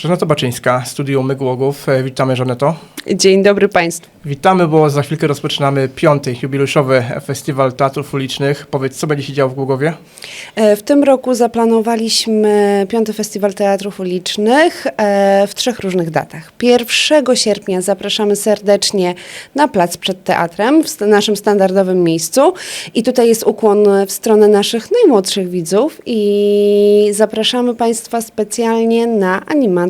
Żaneta Baczyńska, Studium Mygłogów. E, Witamy Żaneto. Dzień dobry Państwu. Witamy, bo za chwilkę rozpoczynamy piąty jubileuszowy Festiwal Teatrów Ulicznych. Powiedz, co będzie się działo w Głogowie? E, W tym roku zaplanowaliśmy piąty Festiwal Teatrów Ulicznych e, w trzech różnych datach. 1 sierpnia zapraszamy serdecznie na plac przed teatrem w naszym standardowym miejscu i tutaj jest ukłon w stronę naszych najmłodszych widzów i zapraszamy Państwa specjalnie na animację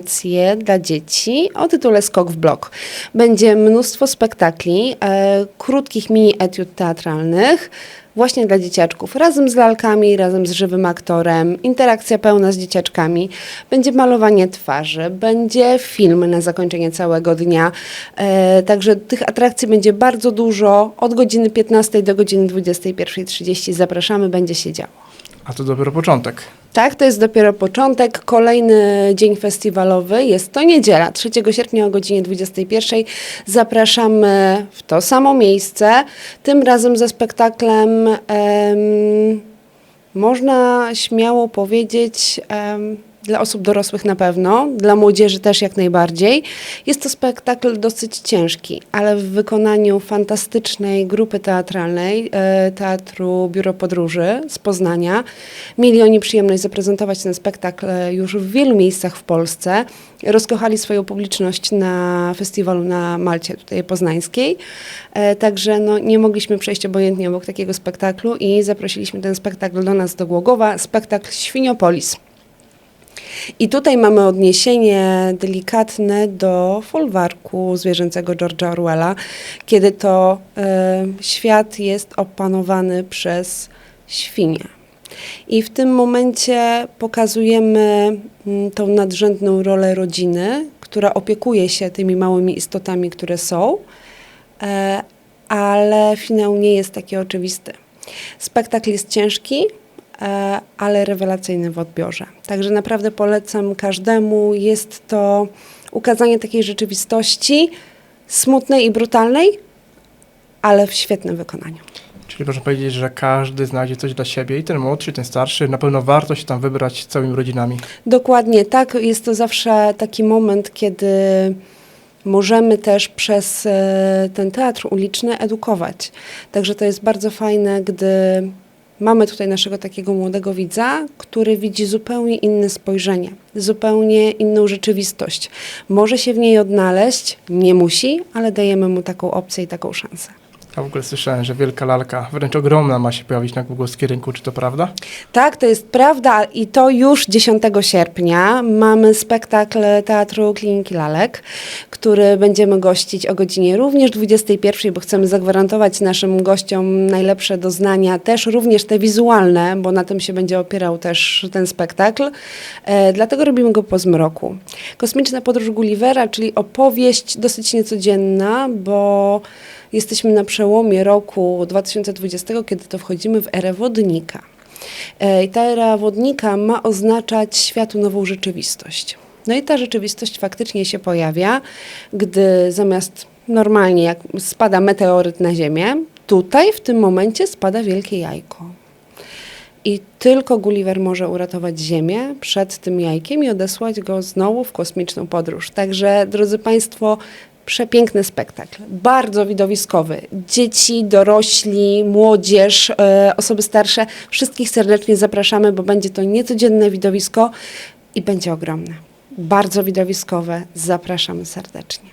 dla dzieci o tytule Skok w blok. Będzie mnóstwo spektakli, e, krótkich mini etiud teatralnych, właśnie dla dzieciaczków, razem z lalkami, razem z żywym aktorem, interakcja pełna z dzieciaczkami, będzie malowanie twarzy, będzie film na zakończenie całego dnia, e, także tych atrakcji będzie bardzo dużo, od godziny 15 do godziny 21.30 zapraszamy, będzie się działo. A to dopiero początek. Tak, to jest dopiero początek. Kolejny dzień festiwalowy jest to niedziela, 3 sierpnia o godzinie 21. Zapraszamy w to samo miejsce, tym razem ze spektaklem, em, można śmiało powiedzieć, em, dla osób dorosłych na pewno, dla młodzieży też jak najbardziej. Jest to spektakl dosyć ciężki, ale w wykonaniu fantastycznej grupy teatralnej e, Teatru Biuro Podróży z Poznania. Mieli oni przyjemność zaprezentować ten spektakl już w wielu miejscach w Polsce. Rozkochali swoją publiczność na festiwalu na Malcie, tutaj poznańskiej. E, Także no, nie mogliśmy przejść obojętnie obok takiego spektaklu i zaprosiliśmy ten spektakl do nas do Głogowa, spektakl Świniopolis. I tutaj mamy odniesienie delikatne do folwarku zwierzęcego George'a Orwella, kiedy to e, świat jest opanowany przez świnie. I w tym momencie pokazujemy mm, tą nadrzędną rolę rodziny, która opiekuje się tymi małymi istotami, które są, e, ale finał nie jest taki oczywisty. Spektakl jest ciężki, ale rewelacyjny w odbiorze. Także naprawdę polecam każdemu. Jest to ukazanie takiej rzeczywistości smutnej i brutalnej, ale w świetnym wykonaniu. Czyli można powiedzieć, że każdy znajdzie coś dla siebie i ten młodszy, i ten starszy. Na pewno warto się tam wybrać całymi rodzinami. Dokładnie tak. Jest to zawsze taki moment, kiedy możemy też przez e, ten teatr uliczny edukować. Także to jest bardzo fajne, gdy mamy tutaj naszego takiego młodego widza, który widzi zupełnie inne spojrzenie, zupełnie inną rzeczywistość. Może się w niej odnaleźć, nie musi, ale dajemy mu taką opcję i taką szansę. W ogóle słyszałem, że wielka lalka, wręcz ogromna, ma się pojawić na głogowskim rynku. Czy to prawda? Tak, to jest prawda i to już 10 sierpnia mamy spektakl Teatru Kliniki Lalek, który będziemy gościć o godzinie również 21, bo chcemy zagwarantować naszym gościom najlepsze doznania, też również te wizualne, bo na tym się będzie opierał też ten spektakl. E, dlatego robimy go po zmroku. Kosmiczna podróż Gullivera, czyli opowieść dosyć niecodzienna, bo jesteśmy na przełomie roku 2020, kiedy to wchodzimy w erę wodnika. E, I ta era wodnika ma oznaczać światu nową rzeczywistość. No i ta rzeczywistość faktycznie się pojawia, gdy zamiast normalnie jak spada meteoryt na Ziemię, tutaj w tym momencie spada wielkie jajko. I tylko Gulliver może uratować Ziemię przed tym jajkiem i odesłać go znowu w kosmiczną podróż. Także, drodzy Państwo, przepiękny spektakl, bardzo widowiskowy. Dzieci, dorośli, młodzież, e, osoby starsze, wszystkich serdecznie zapraszamy, bo będzie to niecodzienne widowisko i będzie ogromne. Bardzo widowiskowe. Zapraszamy serdecznie.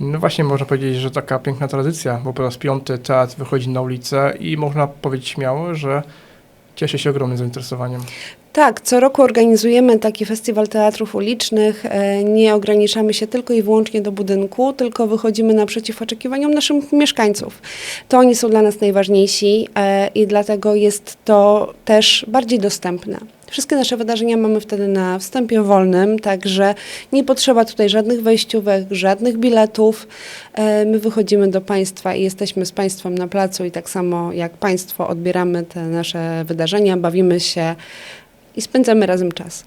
No właśnie można powiedzieć, że taka piękna tradycja, bo po raz piąty teatr wychodzi na ulicę i można powiedzieć śmiało, że cieszy się ogromnym zainteresowaniem. Tak, co roku organizujemy taki festiwal teatrów ulicznych. E, Nie ograniczamy się tylko i wyłącznie do budynku, tylko wychodzimy naprzeciw oczekiwaniom naszych mieszkańców. To oni są dla nas najważniejsi e, i dlatego jest to też bardziej dostępne. Wszystkie nasze wydarzenia mamy wtedy na wstępie wolnym, także nie potrzeba tutaj żadnych wejściówek, żadnych biletów. E, My wychodzimy do Państwa i jesteśmy z Państwem na placu i tak samo jak Państwo odbieramy te nasze wydarzenia, bawimy się i spędzamy razem czas.